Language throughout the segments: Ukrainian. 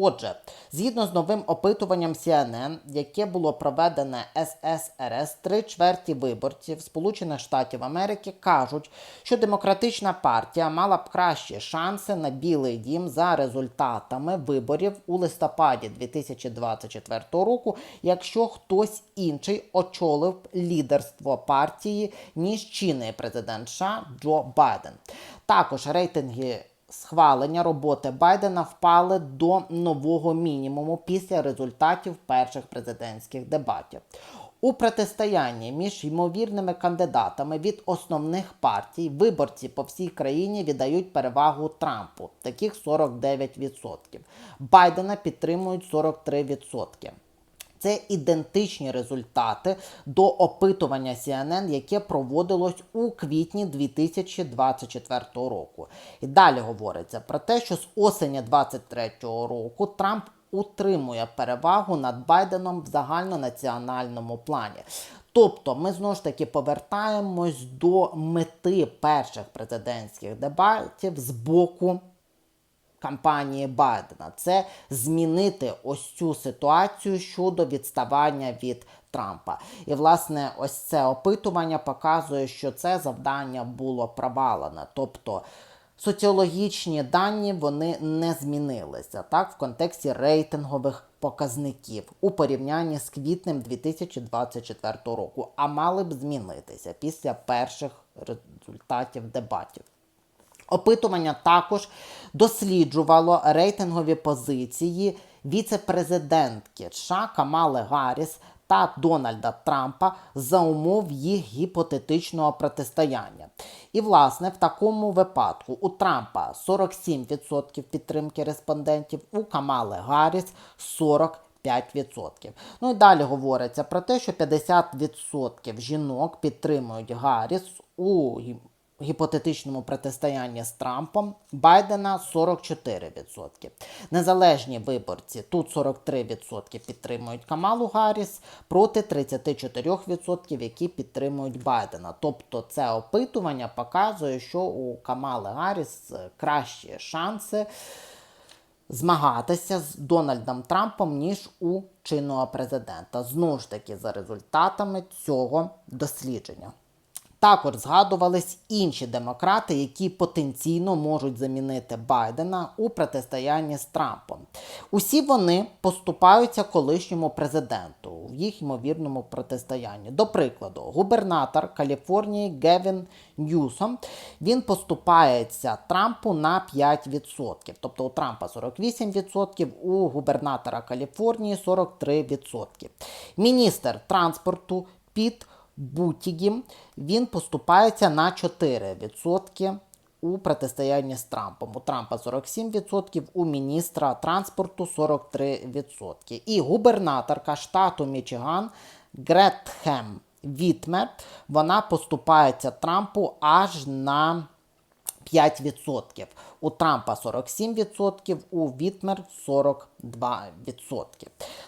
Отже, згідно з новим опитуванням CNN, яке було проведене ССРС, три чверті виборців Сполучених Штатів Америки кажуть, що демократична партія мала б кращі шанси на Білий Дім за результатами виборів у листопаді 2024 року, якщо хтось інший очолив лідерство партії, ніж чинний президент США Джо Байден. Також рейтинги схвалення роботи Байдена впали до нового мінімуму після результатів перших президентських дебатів. У протистоянні між ймовірними кандидатами від основних партій виборці по всій країні віддають перевагу Трампу, таких 49%. Байдена підтримують 43%. Це ідентичні результати до опитування CNN, яке проводилось у квітні 2024 року. І далі говориться про те, що з осені 2023 року Трамп утримує перевагу над Байденом в загальнонаціональному плані. Тобто ми знову ж таки повертаємось до мети перших президентських дебатів з боку кампанії Байдена. Це змінити ось цю ситуацію щодо відставання від Трампа. І, власне, ось це опитування показує, що це завдання було провалене. Тобто соціологічні дані вони не змінилися так, в контексті рейтингових показників у порівнянні з квітнем 2024 року, а мали б змінитися після перших результатів дебатів. Опитування також досліджувало рейтингові позиції віце-президентки США Камали Гарріс та Дональда Трампа за умов їх гіпотетичного протистояння. І, власне, в такому випадку у Трампа 47% підтримки респондентів, у Камали Гарріс 40%. 5%. Ну і далі говориться про те, що 50% жінок підтримують Гарріс у гіпотетичному протистоянні з Трампом Байдена 44%. Незалежні виборці тут 43% підтримують Камалу Гарріс проти 34%, які підтримують Байдена. Тобто це опитування показує, що у Камали Гарріс кращі шанси. Змагатися з Дональдом Трампом, ніж у чинного президента. Знову ж таки, за результатами цього дослідження. Також згадувались інші демократи, які потенційно можуть замінити Байдена у протистоянні з Трампом. Усі вони поступаються колишньому президенту в їх ймовірному протистоянні. До прикладу, губернатор Каліфорнії Гевін Ньюсом він поступається Трампу на 5%. Тобто у Трампа 48%, у губернатора Каліфорнії 43%. Міністр транспорту Піт Бутігім, він поступається на 4% у протистоянні з Трампом. У Трампа 47%, у міністра транспорту 43%. І губернаторка штату Мічиган Гретхем Вітмер, вона поступається Трампу аж на 5%. У Трампа 47%, у Вітмер 42%.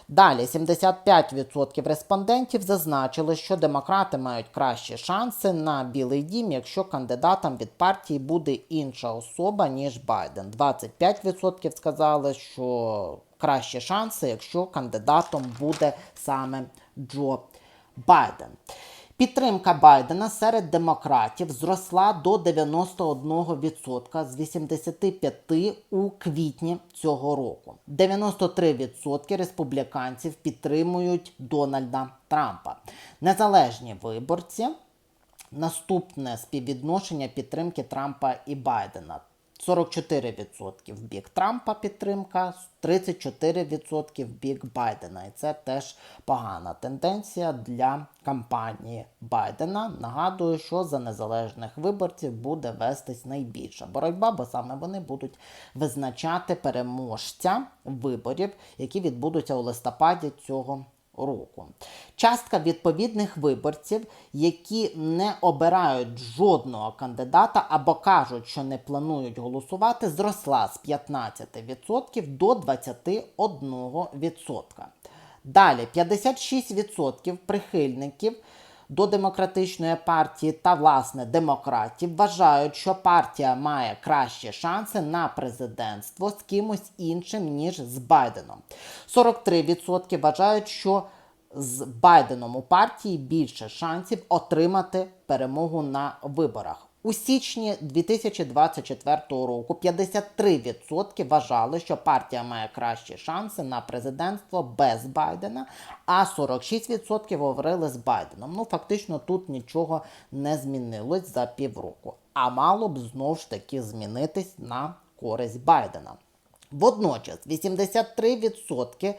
Далі 75% респондентів зазначили, що демократи мають кращі шанси на Білий Дім, якщо кандидатом від партії буде інша особа, ніж Байден. 25% сказали, що кращі шанси, якщо кандидатом буде саме Джо Байден. Підтримка Байдена серед демократів зросла до 91% з 85% у квітні цього року. 93% республіканців підтримують Дональда Трампа. Незалежні виборці. Наступне співвідношення підтримки Трампа і Байдена. 44% в бік Трампа підтримка, 34% в бік Байдена. І це теж погана тенденція для кампанії Байдена. Нагадую, що за незалежних виборців буде вестись найбільша боротьба, бо саме вони будуть визначати переможця виборів, які відбудуться у листопаді цього року. Частка відповідних виборців, які не обирають жодного кандидата або кажуть, що не планують голосувати, зросла з 15% до 21%. Далі 56% прихильників до демократичної партії та власне демократів вважають, що партія має кращі шанси на президентство з кимось іншим ніж з Байденом. 43% вважають, що з Байденом у партії більше шансів отримати перемогу на виборах. У січні 2024 року 53% вважали, що партія має кращі шанси на президентство без Байдена, а 46% говорили з Байденом. Ну, фактично, тут нічого не змінилось за півроку. А мало б знову ж таки змінитись на користь Байдена. Водночас 83%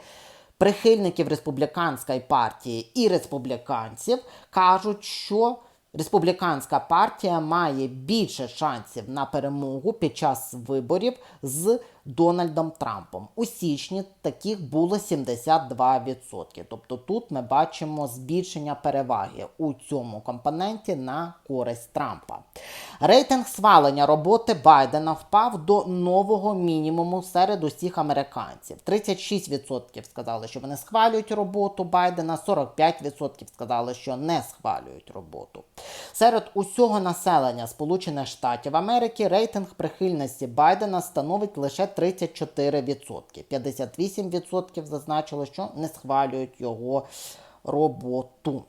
прихильників республіканської партії і республіканців кажуть, що республіканська партія має більше шансів на перемогу під час виборів з Дональдом Трампом. У січні таких було 72%. Тобто тут ми бачимо збільшення переваги у цьому компоненті на користь Трампа. Рейтинг свалення роботи Байдена впав до нового мінімуму серед усіх американців. 36% сказали, що вони схвалюють роботу Байдена, 45% сказали, що не схвалюють роботу. Серед усього населення Сполучених Штатів Америки рейтинг прихильності Байдена становить лише 34%. 58% зазначили, що не схвалюють його роботу.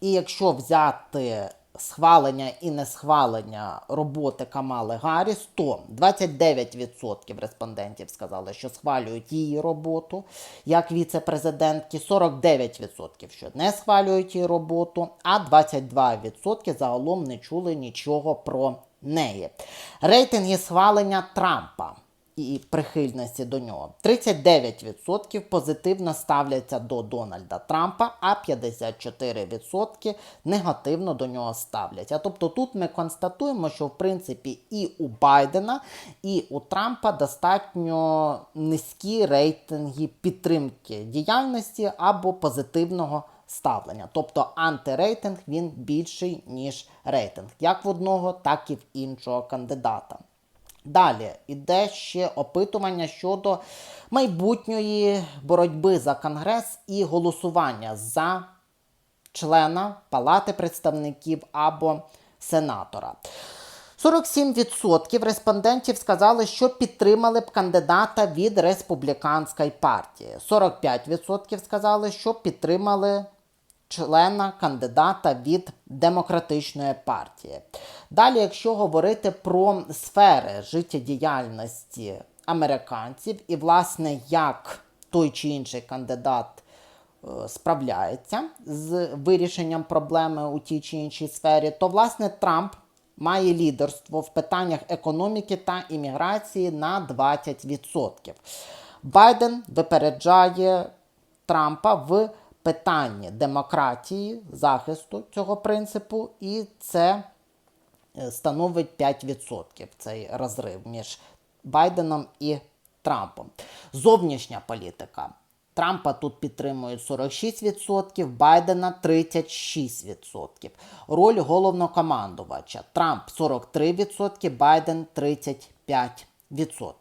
І якщо взяти схвалення і несхвалення роботи Камали Гарріс, то 29% респондентів сказали, що схвалюють її роботу як віце-президентки, 49% що не схвалюють її роботу, а 22% загалом не чули нічого про неї. Рейтинги схвалення Трампа і прихильності до нього. 39% позитивно ставляться до Дональда Трампа, а 54% негативно до нього ставляться. Тобто тут ми констатуємо, що в принципі і у Байдена, і у Трампа достатньо низькі рейтинги підтримки діяльності або позитивного ставлення. Тобто антирейтинг він більший, ніж рейтинг, як в одного, так і в іншого кандидата. Далі іде ще опитування щодо майбутньої боротьби за Конгрес і голосування за члена Палати представників або сенатора. 47% респондентів сказали, що підтримали б кандидата від республіканської партії. 45% сказали, що підтримали члена кандидата від демократичної партії. Далі, якщо говорити про сфери життєдіяльності американців і, власне, як той чи інший кандидат е, справляється з вирішенням проблеми у тій чи іншій сфері, то власне Трамп має лідерство в питаннях економіки та імміграції на 20%. Байден випереджає Трампа в питанні демократії, захисту цього принципу, і це е, становить 5% цей розрив між Байденом і Трампом. Зовнішня політика. Трампа тут підтримують 46%, Байдена 36%. Роль головнокомандувача. Трамп 43%, Байден 35%.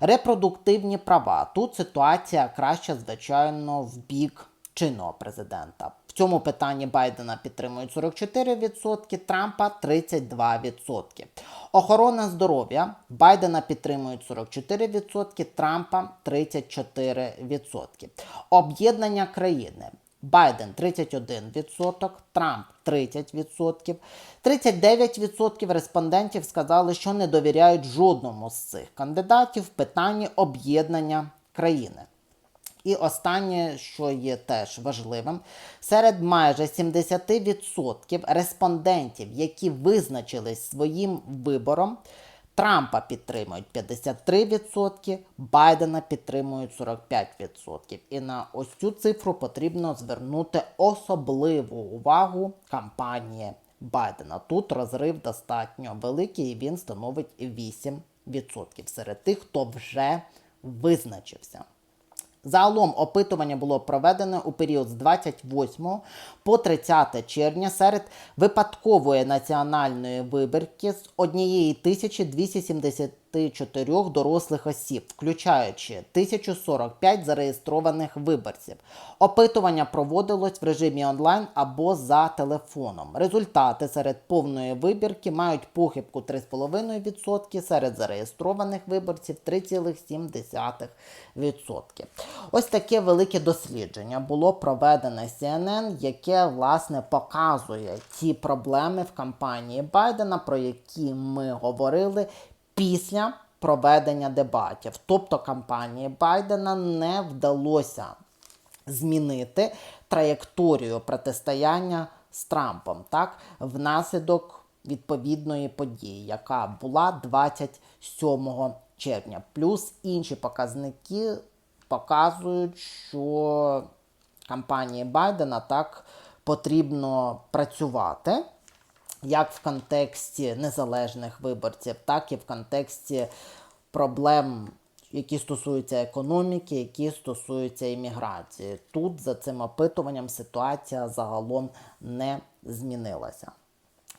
Репродуктивні права. Тут ситуація краща, звичайно, в бік чинного президента. В цьому питанні Байдена підтримують 44%, Трампа 32%. Охорона здоров'я Байдена підтримують 44%, Трампа 34%. Об'єднання країни. Байден 31%, Трамп 30%. 39% респондентів сказали, що не довіряють жодному з цих кандидатів в питанні об'єднання країни. І останнє, що є теж важливим, серед майже 70% респондентів, які визначились своїм вибором, Трампа підтримують 53%, Байдена підтримують 45%. І на ось цю цифру потрібно звернути особливу увагу кампанії Байдена. Тут розрив достатньо великий, і він становить 8% серед тих, хто вже визначився. Загалом опитування було проведено у період з 28 по 30 червня серед випадкової національної вибірки з 1274 дорослих осіб, включаючи 1045 зареєстрованих виборців. Опитування проводилось в режимі онлайн або за телефоном. Результати серед повної вибірки мають похибку 3,5%, серед зареєстрованих виборців 3,7%. Ось таке велике дослідження було проведене CNN, яке власне показує ті проблеми в кампанії Байдена, про які ми говорили після проведення дебатів. Тобто кампанії Байдена не вдалося змінити траєкторію протистояння з Трампом, так, внаслідок відповідної події, яка була 27 червня. Плюс інші показники показують, що кампанії Байдена так потрібно працювати як в контексті незалежних виборців, так і в контексті проблем, які стосуються економіки, які стосуються імміграції. Тут за цим опитуванням ситуація загалом не змінилася.